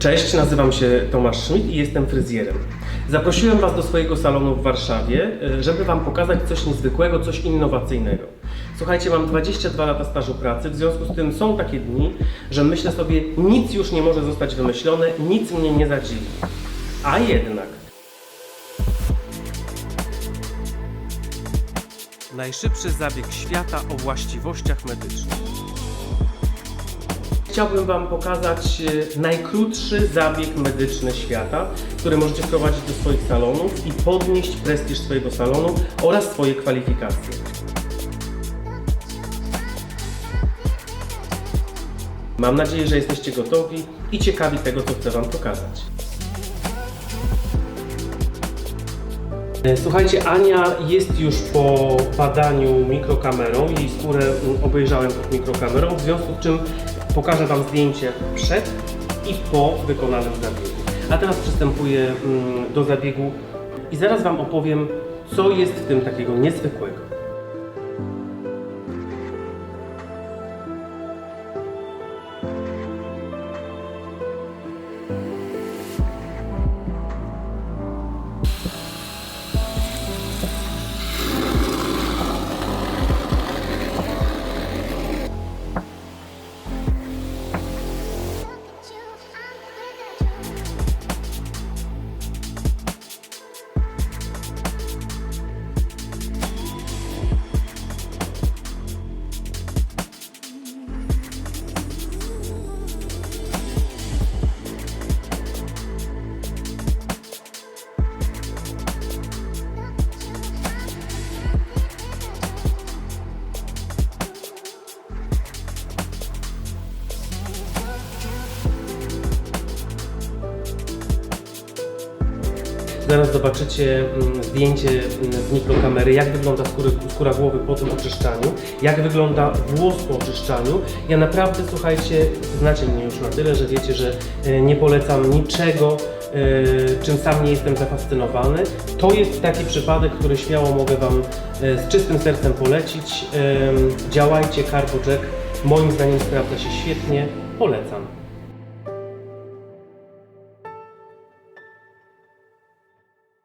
Cześć, nazywam się Tomasz Schmidt i jestem fryzjerem. Zaprosiłem Was do swojego salonu w Warszawie, y, żeby Wam pokazać coś niezwykłego, coś innowacyjnego. Słuchajcie, mam 22 lata stażu pracy, w związku z tym są takie dni, że myślę sobie, nic już nie może zostać wymyślone, nic mnie nie zadziwi. A jednak Najszybszy zabieg świata o właściwościach medycznych. Chciałbym Wam pokazać e, najkrótszy zabieg medyczny świata, który możecie wprowadzić do swoich salonów i podnieść prestiż swojego salonu oraz swoje kwalifikacje. Mam nadzieję, że jesteście gotowi i ciekawi tego, co chcę Wam pokazać. E, Słuchajcie, Ania jest już po badaniu mikrokamerą. Jej skórę mm, obejrzałem pod mikrokamerą, w związku z czym pokażę Wam zdjęcie przed i po wykonanym zabiegu. A teraz przystępuję mm, do zabiegu i zaraz Wam opowiem, co jest w tym takiego niezwykłego. Zaraz zobaczycie mm, zdjęcie mm, z mikrokamery, jak wygląda skóry, skóra głowy po tym oczyszczaniu, jak wygląda włos po oczyszczaniu. Ja naprawdę, słuchajcie, znacie mnie już na tyle, że wiecie, że e, nie polecam niczego, e, czym sam nie jestem zafascynowany. To jest taki przypadek, który śmiało mogę Wam e, z czystym sercem polecić. Działajcie, Carbo Jack. Moim zdaniem sprawdza się świetnie. Polecam.